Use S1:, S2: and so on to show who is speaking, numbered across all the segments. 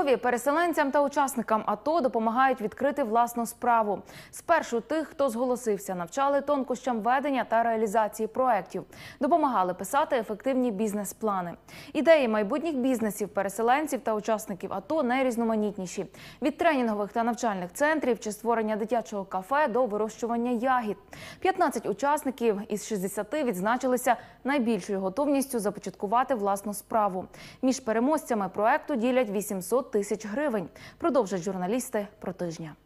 S1: Львові переселенцям та учасникам АТО допомагають відкрити власну справу. Спершу тих, хто зголосився, навчали тонкощам ведення та реалізації проєктів, допомагали писати ефективні бізнес-плани. Ідеї майбутніх бізнесів, переселенців та учасників АТО найрізноманітніші від тренінгових та навчальних центрів чи створення дитячого кафе до вирощування ягід. 15 учасників із 60 відзначилися найбільшою готовністю започаткувати власну справу. Між переможцями проекту ділять 800 тисяч гривень. Продовжать журналісти про тижня.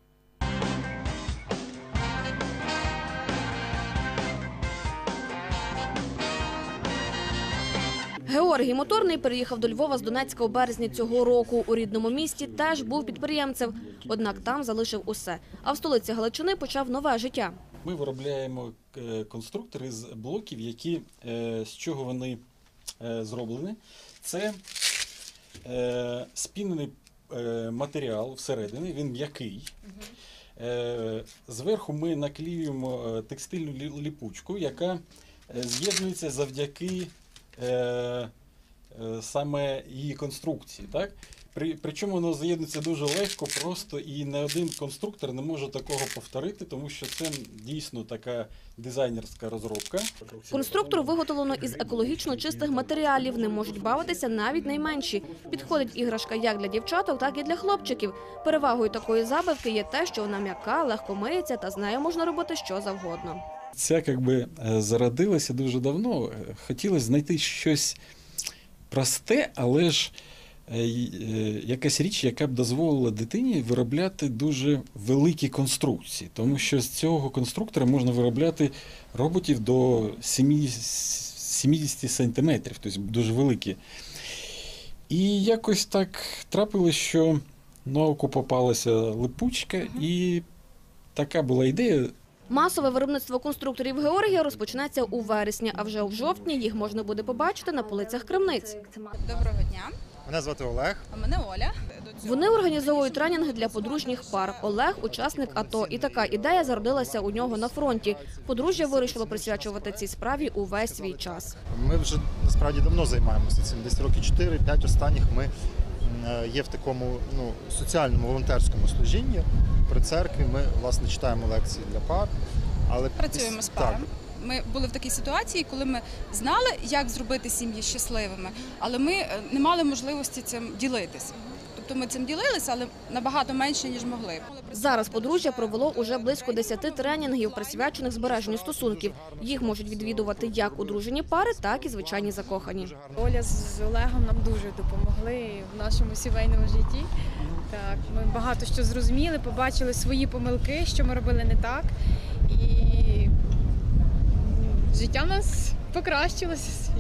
S2: Георгій Моторний переїхав до Львова з Донецька у березні цього року. У рідному місті теж був підприємцем, однак там залишив усе. А в столиці Галичини почав нове життя.
S3: Ми виробляємо е, конструктори з блоків, які е, з чого вони е, зроблені. Це е, спінений е, матеріал всередині, він м'який. Е, Зверху ми наклеюємо е, текстильну ліпучку, яка е, з'єднується завдяки е, е, саме її конструкції. Так? При, причому воно з'єднується дуже легко, просто і не один конструктор не може такого повторити, тому що це дійсно така дизайнерська розробка.
S2: Конструктор виготовлено із екологічно чистих матеріалів. Не можуть бавитися навіть найменші. Підходить іграшка як для дівчаток, так і для хлопчиків. Перевагою такої забавки є те, що вона м'яка, легко миється та з нею можна робити що завгодно.
S3: Ця якби е, зародилася дуже давно. Е, Хотілося знайти щось просте, але ж е, е, якась річ, яка б дозволила дитині виробляти дуже великі конструкції. Тому що з цього конструктора можна виробляти роботів до 70 70 сантиметрів, тобто дуже великі. І якось так трапилось, що на око попалася липучка, і така була ідея
S2: Масове виробництво конструкторів Георгія розпочнеться у вересні, а вже в жовтні їх можна буде побачити на полицях крамниць.
S4: Доброго дня,
S5: Мене звати Олег.
S4: а мене Оля.
S2: Вони організовують тренінги для подружніх пар. Олег учасник АТО, і така ідея зародилася у нього на фронті. Подружжя вирішило присвячувати цій справі увесь свій час.
S5: Ми вже насправді давно займаємося цим. Десь роки 4-5 останніх ми є в такому ну, соціальному волонтерському служінні. При церкві ми власне читаємо лекції для пар. Але
S4: працюємо з
S5: так.
S4: Ми були в такій ситуації, коли ми знали, як зробити сім'ї щасливими, але ми е, не мали можливості цим ділитися. Тобто ми цим ділилися, але набагато менше ніж могли.
S2: Зараз подружжя провело уже близько 10 тренінгів, присвячених збереженню стосунків. Їх можуть відвідувати як одружені пари, так і звичайні закохані.
S6: Оля з Олегом нам дуже допомогли в нашому сімейному житті. Так, ми багато що зрозуміли, побачили свої помилки, що ми робили не так. І життя в нас покращилося.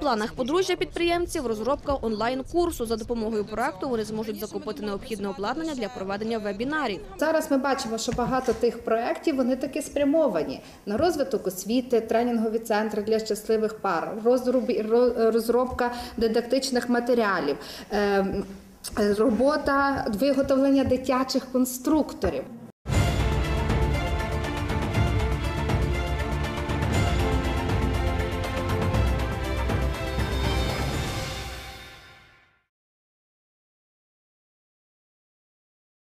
S2: Планах подружжя підприємців розробка онлайн-курсу. За допомогою проекту вони зможуть закупити необхідне обладнання для проведення вебінарів.
S7: Зараз ми бачимо, що багато тих проєктів вони таки спрямовані на розвиток освіти, тренінгові центри для щасливих пар, розробка дидактичних матеріалів. ем, Робота виготовлення дитячих конструкторів.